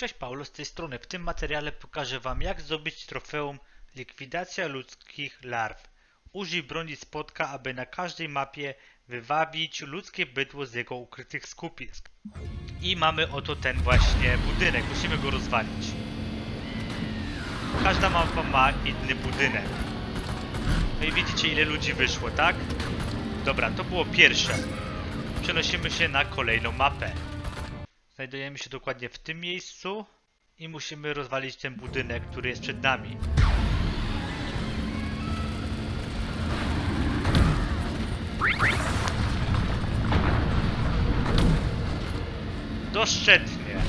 Cześć Paulo z tej strony. W tym materiale pokażę Wam jak zdobyć trofeum Likwidacja ludzkich larw. Użyj broni spotka, aby na każdej mapie wywabić ludzkie bydło z jego ukrytych skupisk. I mamy oto ten właśnie budynek. Musimy go rozwalić. Każda mapa ma inny budynek. No i widzicie ile ludzi wyszło, tak? Dobra, to było pierwsze. Przenosimy się na kolejną mapę. Znajdujemy się dokładnie w tym miejscu i musimy rozwalić ten budynek, który jest przed nami. Doszczętnie.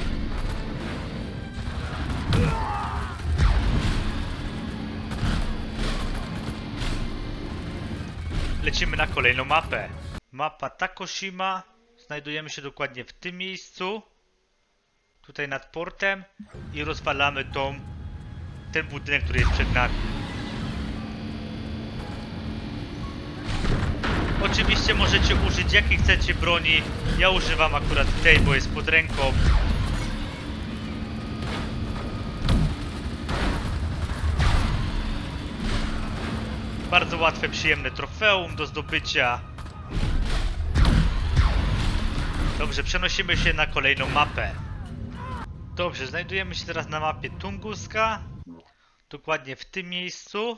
Lecimy na kolejną mapę. Mapa Takoshima. Znajdujemy się dokładnie w tym miejscu. Tutaj nad portem. I rozwalamy tą, ten budynek, który jest przed nami. Oczywiście możecie użyć jakiej chcecie broni. Ja używam akurat tej, bo jest pod ręką. Bardzo łatwe, przyjemne trofeum do zdobycia. Dobrze, przenosimy się na kolejną mapę. Dobrze, znajdujemy się teraz na mapie Tunguska. Dokładnie w tym miejscu.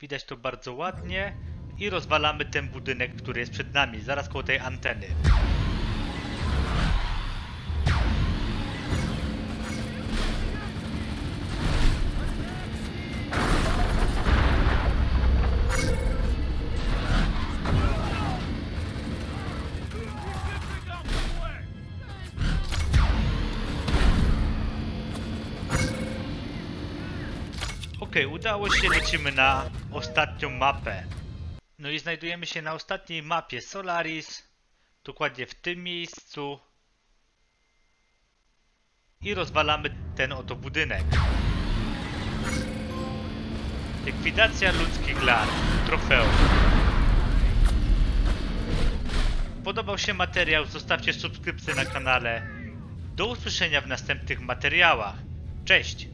Widać to bardzo ładnie. I rozwalamy ten budynek, który jest przed nami, zaraz koło tej anteny. Okej, udało się, lecimy na ostatnią mapę. No i znajdujemy się na ostatniej mapie Solaris, dokładnie w tym miejscu. I rozwalamy ten oto budynek. Likwidacja ludzkich larw, trofeum. Podobał się materiał, zostawcie subskrypcję na kanale. Do usłyszenia w następnych materiałach. Cześć!